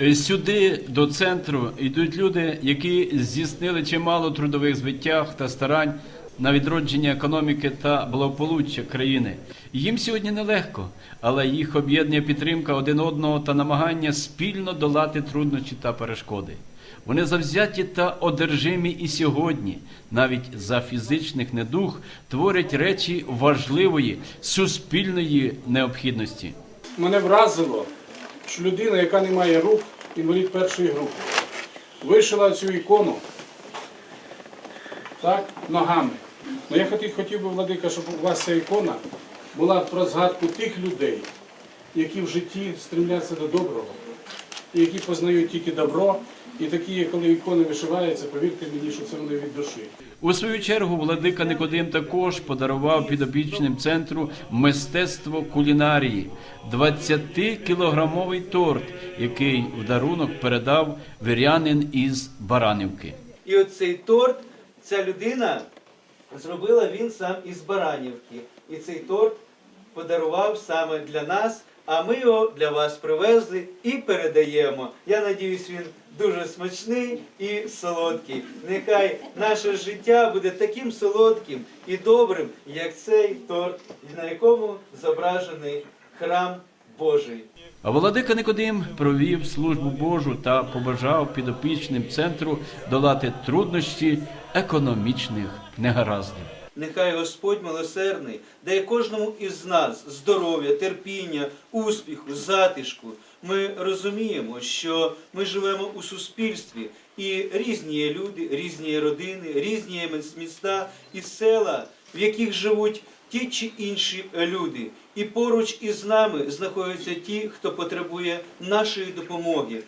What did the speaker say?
Е, Сюди до центру йдуть люди, які здійснили чимало трудових звитяг та старань на відродження економіки та благополуччя країни. Їм сьогодні нелегко, але їх об'єднує підтримка один одного та намагання спільно долати труднощі та перешкоди. Вони завзяті та одержимі і сьогодні, навіть за фізичних недуг, творять речі важливої суспільної необхідності. Мене вразило, що людина, яка не має рук, інвалід першої групи, вишила цю ікону так, ногами. Но я хотів, хотів би, Владика, щоб у вас ця ікона була про згадку тих людей, які в житті стремляться до доброго, і які познають тільки добро. І такі, коли ікони вишиваються, повірте мені, що це вони від душі. У свою чергу владика Никодим також подарував підопічним центру мистецтво кулінарії 20-кілограмовий торт, який в дарунок передав вірянин із Баранівки. І оцей торт ця людина зробила він сам із Баранівки. І цей торт подарував саме для нас, а ми його для вас привезли і передаємо. Я надіюсь, він дуже смачний і солодкий. Нехай наше життя буде таким солодким і добрим, як цей торт, на якому зображений храм Божий. А владика Никодим провів службу Божу та побажав підопічним центру долати труднощі економічних негараздів. Нехай Господь милосердний дає кожному із нас здоров'я, терпіння, успіху, затишку. Ми розуміємо, що ми живемо у суспільстві, і різні є люди, різні є родини, різні є міста і села, в яких живуть ті чи інші люди. І поруч із нами знаходяться ті, хто потребує нашої допомоги.